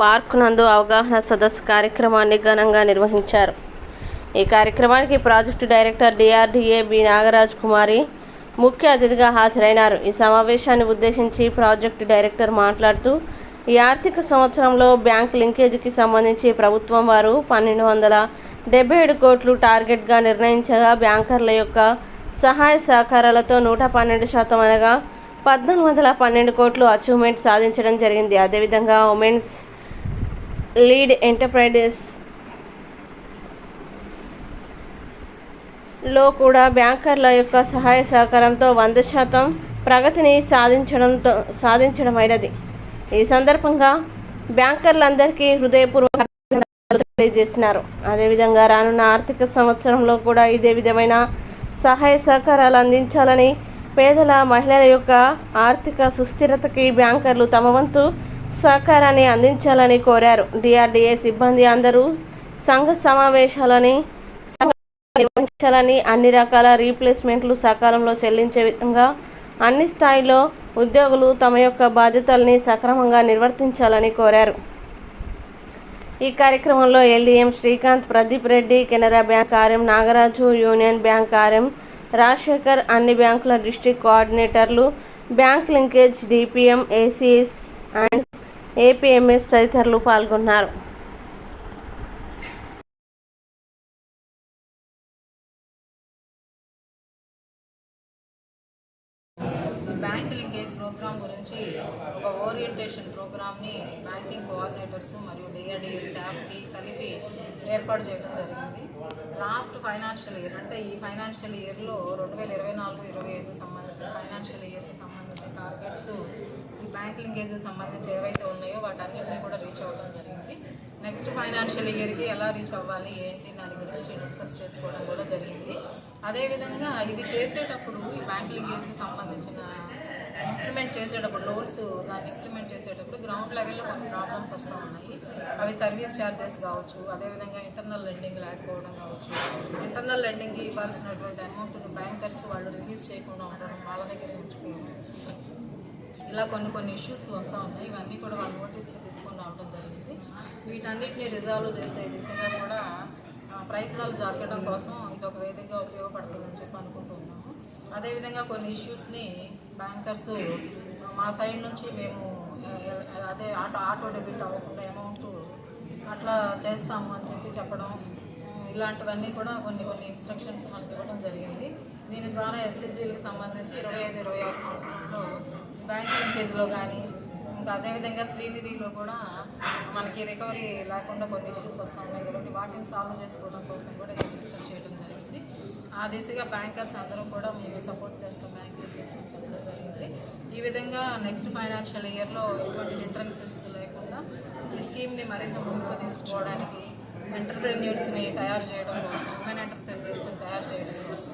Park నందు అవగాహన సదస్సు కార్యక్రమాన్ని ఘనంగా నిర్వహించారు. ఈ కార్యక్రమానికి project director DRDA B Nagaraj Kumari ముఖ్య అతిథిగా హాజరైనారు. ఈ సమావేశాన్ని ఉద్దేశించి ప్రాజెక్టు డైరెక్టర్ మాట్లాడుతూ ఈ ఆర్థిక సంవత్సరంలో బ్యాంక్ లింకేజీకి సంబంధించి ప్రభుత్వం వారు పన్నెండు వందల డెబ్బై ఏడు కోట్లు టార్గెట్గా నిర్ణయించగా బ్యాంకర్ల యొక్క సహాయ సహకారాలతో నూట పన్నెండు శాతం అనగా పద్నాలుగు వందల పన్నెండు కోట్లు అచీవ్మెంట్ సాధించడం జరిగింది. అదేవిధంగా ఉమెన్స్ లీడ్ ఎంటర్ప్రైజెస్లో కూడా బ్యాంకర్ల యొక్క సహాయ సహకారంతో వంద శాతం ప్రగతిని సాధించడంతో సాధించడమైనది. ఈ సందర్భంగా బ్యాంకర్లందరికీ హృదయపూర్వక తెలియజేసినారు అదేవిధంగా రానున్న ఆర్థిక సంవత్సరంలో కూడా ఇదే విధమైన సహాయ సహకారాలు అందించాలని పేదల మహిళల యొక్క ఆర్థిక సుస్థిరతకి బ్యాంకర్లు తమ వంతు సహకారాన్ని అందించాలని కోరారు. డిఆర్డీఏ సిబ్బంది అందరూ సంఘ సమావేశాలని నిర్వహించాలని అన్ని రకాల రీప్లేస్మెంట్లు సకాలంలో చెల్లించే విధంగా అన్ని స్థాయిలో ఉద్యోగులు తమ యొక్క బాధ్యతల్ని సక్రమంగా నిర్వర్తించాలని కోరారు. ఈ కార్యక్రమంలో LDM Srikanth Pradeep Reddy Canara bank RM Nagaraju union bank RM Rajasekhar అన్ని బ్యాంకుల district కోఆర్డినేటర్లు bank linkage DPM ACS APMS తదితరులు పాల్గొన్నారు. బ్యాంక్ లింకేజ్ ప్రోగ్రామ్ గురించి ఒక ఓరియంటేషన్ ప్రోగ్రామ్ని బ్యాంకింగ్ కోఆర్డినేటర్స్ మరియు డిఆర్డిఏ స్టాఫ్కి కలిపి ఏర్పాటు చేయడం జరిగింది. లాస్ట్ ఫైనాన్షియల్ ఇయర్ అంటే ఈ ఫైనాన్షియల్ ఇయర్లో రెండు వేల ఇరవై నాలుగు ఇరవై ఐదు సంబంధించిన ఫైనాన్షియల్ ఇయర్కి సంబంధించిన ఈ బ్యాంక్ సంబంధించి ఏవైతే ఉన్నాయో వాటన్నింటినీ కూడా రీచ్ అవ్వడం జరిగింది. నెక్స్ట్ ఫైనాన్షియల్ ఇయర్కి ఎలా రీచ్ అవ్వాలి ఏంటి దాని గురించి డిస్కస్ చేసుకోవడం కూడా జరిగింది. అదేవిధంగా ఇది చేసేటప్పుడు ఈ బ్యాంక్ లింకేజ్కి సంబంధించిన ఇంప్లిమెంట్ చేసేటప్పుడు లోన్స్ దాన్ని ఇంప్లిమెంట్ చేసేటప్పుడు గ్రౌండ్ లెవెల్లో కొన్ని ప్రాబ్లమ్స్ వస్తూ ఉన్నాయి. అవి సర్వీస్ ఛార్జెస్ కావచ్చు అదేవిధంగా ఇంటర్నల్ లెండింగ్ లేకపోవడం కావచ్చు. ఇంటర్నల్ లెండింగ్కి ఇవ్వాల్సినటువంటి అమౌంట్ను బ్యాంకర్స్ వాళ్ళు రిలీజ్ చేయకుండా ఉండడం వాళ్ళ దగ్గరే ఉంచుకోవడం. ఇలా కొన్ని కొన్ని ఇష్యూస్ వస్తూ ఉన్నాయి. ఇవన్నీ కూడా వాళ్ళు నోటీస్కి తీసుకొని రావడం జరిగింది. వీటన్నిటిని రిజాల్వ్ చేసే దిశగా కూడా ప్రయత్నాలు జరగడం కోసం ఇది ఒక వేదికగా ఉపయోగపడుతుందని చెప్పి అనుకుంటున్నాము అదేవిధంగా కొన్ని ఇష్యూస్ని బ్యాంకర్స్ మా సైడ్ నుంచి మేము అదే ఆటో ఆటో డెబిట్ అవ్వకుండా అమౌంట్ అట్లా చేస్తాము అని చెప్పి చెప్పడం ఇలాంటివన్నీ కూడా కొన్ని కొన్ని ఇన్స్ట్రక్షన్స్ మనకి ఇవ్వడం జరిగింది. దీని ద్వారా ఎస్ఎస్జీలకు సంబంధించి ఇరవై ఐదు ఇరవై ఆరు సంవత్సరంలో బ్యాంక్ కేసులో కానీ ఇంకా అదేవిధంగా శ్రీనిధిలో కూడా మనకి రికవరీ లేకుండా కొన్ని ఇష్యూస్ వస్తూ ఉన్నాయి కాబట్టి వాటిని సాల్వ్ చేసుకోవడం కోసం కూడా ఇది డిస్కస్ చేయడం జరిగింది. ఆ దిశగా బ్యాంకర్స్ అందరూ కూడా మేము సపోర్ట్ చేస్తాం బ్యాంకులు తీసుకొని చెప్పడం జరిగింది. ఈ విధంగా నెక్స్ట్ ఫైనాన్షియల్ ఇయర్లో ఎటువంటి హిండ్రన్సెస్ లేకుండా ఈ స్కీమ్ని మరింత ముందుకు తీసుకోవడానికి ఎంటర్ప్రెన్యూర్స్ని తయారు చేయడం కోసం ఉమెన్ ఎంటర్ప్రెన్యూర్స్ని తయారు చేయడం కోసం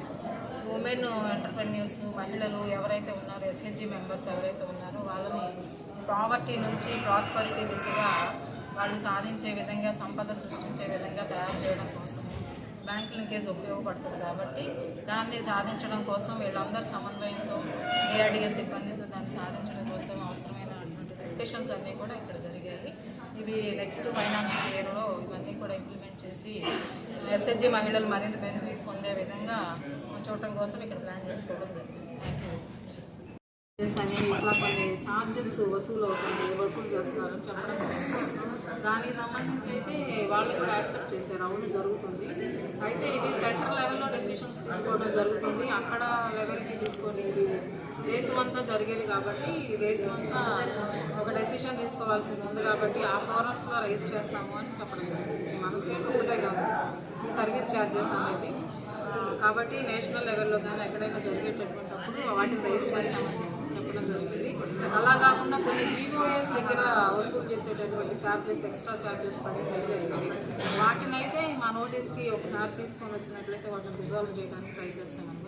ఉమెన్ ఎంటర్ప్రెన్యూర్స్ మహిళలు ఎవరైతే ఉన్నారో ఎస్హెచ్జి మెంబర్స్ ఎవరైతే ఉన్నారో వాళ్ళని ప్రాపర్టీ నుంచి ప్రాస్పరిటీ దిశగా వాళ్ళు సాధించే విధంగా సంపద సృష్టించే విధంగా తయారు చేయడం కోసం బ్యాంక్ లింకేజ్ ఉపయోగపడుతుంది కాబట్టి దాన్ని సాధించడం కోసం వీళ్ళందరి సమన్వయంతో డిఆర్డిఏ సిబ్బందితో దాన్ని సాధించడం కోసం అవసరమైనటువంటి డిస్కషన్స్ అన్నీ కూడా ఇక్కడ జరిగాయి. ఇవి నెక్స్ట్ ఫైనాన్షియల్ ఇయర్లో ఇవన్నీ కూడా ఇంప్లిమెంట్ చేసి ఎస్హెచ్జి మహిళలు మరింత బెనిఫిట్ పొందే విధంగా చూడటం కోసం ఇక్కడ ప్లాన్ చేసుకోవడం జరిగింది. ఇట్లా కొన్ని ఛార్జెస్ వసూలు అవుతుంది వసూలు చేస్తున్నారు. చెప్పడం దానికి సంబంధించి అయితే వాళ్ళు కూడా యాక్సెప్ట్ చేశారు. అవును జరుగుతుంది. అయితే ఇది సెంటర్ లెవెల్లో డెసిషన్స్ తీసుకోవడం జరుగుతుంది. అక్కడ లెవెల్కి తీసుకొని దేశమంతా జరిగేది కాబట్టి దేశమంతా ఒక డెసిషన్ తీసుకోవాల్సింది ఉంది కాబట్టి ఆ ఫోరమ్స్లో రైజ్ చేస్తాము అని చెప్పడం. జరిగింది మన స్టేట్ ఒకటే కాదు. ఈ సర్వీస్ ఛార్జెస్ అనేది. కాబట్టి నేషనల్ లెవెల్లో కానీ ఎక్కడైనా జరిగేటటువంటిప్పుడు వాటిని రైజ్ చేస్తామని చెప్పడం జరిగింది. అలా కాకుండా కొన్ని బీఓఎస్ దగ్గర వసూలు చేసేటటువంటి ఛార్జెస్ ఎక్స్ట్రా ఛార్జెస్ పడినట్లయితే వాటిని అయితే మా నోటీస్కి ఒకసారి తీసుకొని వచ్చినట్లయితే వాటిని రిజాల్వ్ చేయడానికి ట్రై చేస్తామని